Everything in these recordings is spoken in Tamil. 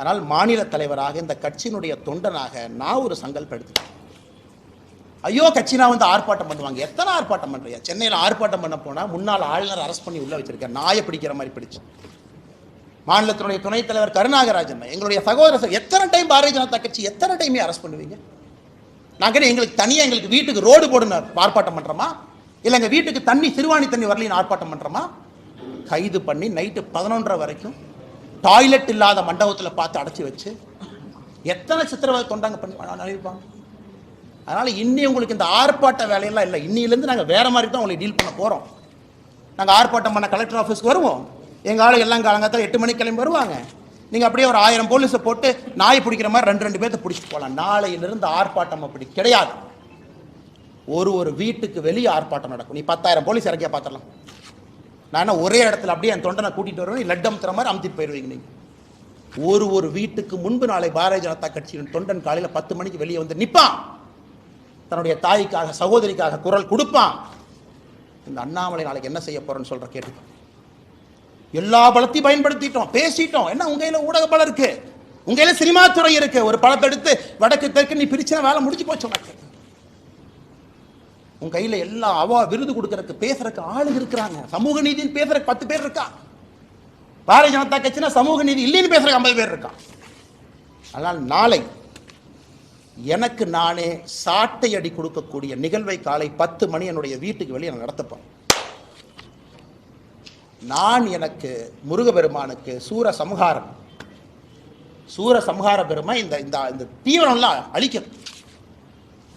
ஆனால் மாநில தலைவராக இந்த கட்சியினுடைய தொண்டனாக நான் ஒரு சங்கல்பம் எடுத்துட்டேன் ஐயோ கட்சினா வந்து ஆர்ப்பாட்டம் பண்ணுவாங்க. எத்தனை ஆர்ப்பாட்டம் பண்றியா சென்னையில் ஆர்ப்பாட்டம் பண்ண போனால் முன்னாள் ஆளுநர் அரெஸ்ட் பண்ணி உள்ள வச்சிருக்கேன் நாயை பிடிக்கிற மாதிரி பிடிச்சு. மாநிலத்தினுடைய துணைத் தலைவர் கருணாகராஜன் எங்களுடைய சகோதர எத்தனை டைம் பாரதிய ஜனதா கட்சி எத்தனை டைமே அரெஸ்ட் பண்ணுவீங்க? நாங்கள் எங்களுக்கு தனியாக எங்களுக்கு வீட்டுக்கு ரோடு போடுன்னு ஆர்ப்பாட்டம் பண்ணுறோமா இல்லை எங்கள் வீட்டுக்கு தண்ணி சிறுவாணி தண்ணி வரலின்னு ஆர்ப்பாட்டம் பண்ணுறோமா கைது பண்ணி நைட்டு பதினொன்றரை வரைக்கும் டாய்லெட் இல்லாத மண்டபத்தில் பார்த்து அடைச்சி வச்சு எத்தனை சித்திரவதை தொண்டாங்க பண்ணி அனுப்பிப்பாங்க அதனால் இன்னி உங்களுக்கு இந்த ஆர்ப்பாட்ட வேலையெல்லாம் இல்லை. இன்னிலேருந்து நாங்கள் வேறு மாதிரி தான் உங்களை டீல் பண்ண போகிறோம் நாங்கள் ஆர்ப்பாட்டம் பண்ண கலெக்டர் ஆஃபீஸ்க்கு வருவோம். எங்கள் ஆளு எல்லாம் காலங்கத்தில் எட்டு மணிக்கு கிளம்பி வருவாங்க. நீங்கள் அப்படியே ஒரு ஆயிரம் போலீஸை போட்டு நாய் பிடிக்கிற மாதிரி ரெண்டு ரெண்டு பேர்த்த பிடிச்சிட்டு போகலாம். நாளையிலிருந்து ஆர்ப்பாட்டம் அப்படி கிடையாது. ஒரு ஒரு வீட்டுக்கு வெளியே ஆர்ப்பாட்டம் நடக்கும். நீ பத்தாயிரம் போலீஸ் இறக்கியா பார்த்துடலாம். நான் என்ன ஒரே இடத்துல அப்படியே என் தொண்டனை கூட்டிகிட்டு வருவேன் லட்டம் தர மாதிரி அமுத்திட்டு போயிடுவீங்க நீங்கள் ஒரு ஒரு வீட்டுக்கு முன்பு நாளை பாரதிய ஜனதா கட்சியின் தொண்டன் காலையில் பத்து மணிக்கு வெளியே வந்து நிற்பான் தன்னுடைய தாய்க்காக சகோதரிக்காக குரல் கொடுப்பான். இந்த அண்ணாமலை நாளைக்கு என்ன செய்ய போறேன்னு சொல்ற கேட்டு எல்லா பலத்தையும் பயன்படுத்திட்டோம் பேசிட்டோம். என்ன உங்க கையில ஊடக பலம் இருக்கு? உங்க கையில சினிமா துறை இருக்கு. ஒரு பழத்தை எடுத்து வடக்கு தெற்கு நீ பிரிச்சா வேலை முடிஞ்சு போச்சு உனக்கு. உன் கையில எல்லா அவா விருது கொடுக்கறதுக்கு பேசுறதுக்கு ஆளுங்க இருக்கிறாங்க. சமூக நீதின்னு பேசுறக்கு பத்து பேர் இருக்கா? பாரதிய ஜனதா கட்சினா சமூக நீதி இல்லைன்னு பேசுறதுக்கு ஐம்பது பேர் இருக்கா? ஆனால் நாளை எனக்கு நானே சாட்டை அடி கொடுக்கக்கூடிய நிகழ்வை காலை பத்து மணி என்னுடைய வீட்டுக்கு வெளியே நான் நடத்தப்போம் நான் எனக்கு முருகபெருமானுக்கு சூர சம்ஹாரம். சூர சம்ஹார பெருமை இந்த இந்த இந்த தீவிரம்லாம் அழிக்கணும்.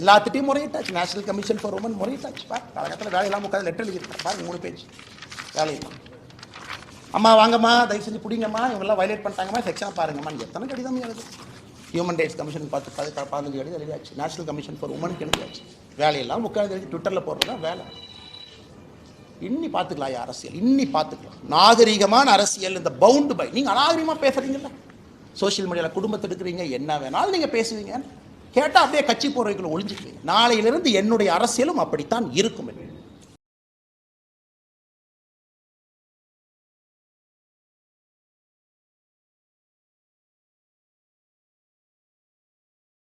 எல்லாத்துட்டையும் முறையிட்டாச்சு நேஷனல் கமிஷன் ஃபார் உமன் முறையிட்டாச்சு பார் காலகட்டத்தில் வேலையெல்லாம் உட்காந்து லெட்டர் எழுதியிருக்கேன் பாருங்க மூணு பேஜ் வேலையெல்லாம் அம்மா வாங்கம்மா தயவு செஞ்சு பிடிங்கம்மா இவங்கெல்லாம் வயலேட் பண்ணிட்டாங்கம்மா செக்ஷனாக பாருங்கம்மா. எத்தனை கடிதம் எழுது? ஹியூமன் ரைட்ஸ் கமிஷன் பார்த்து பதி பதினஞ்சு கடிதம் எழுதியாச்சு. நேஷனல் கமிஷன் ஃபார் உமனுக்கு எழுதியாச்சு. வேலையெல்லாம் உட்காந்து எழுதி ட்விட்டரில் போடுறது தான் வேலை? இன்னி பார்த்துக்கலாம் ஐயா அரசியல். இன்னி பார்த்துக்கலாம் நாகரிகமான அரசியல் இந்த பவுண்டு பை நீங்கள் அநாகரிகமாக பேசுகிறீங்கல்ல சோஷியல் மீடியாவில் குடும்பத்தை எடுக்கிறீங்க என்ன வேணாலும் நீங்கள் பேசுவீங்க. கேட்டால் அப்படியே கட்சி போறவைக்குள்ள ஒளிஞ்சுக்குவீங்க நாளையிலிருந்து என்னுடைய அரசியலும் அப்படித்தான் இருக்கும்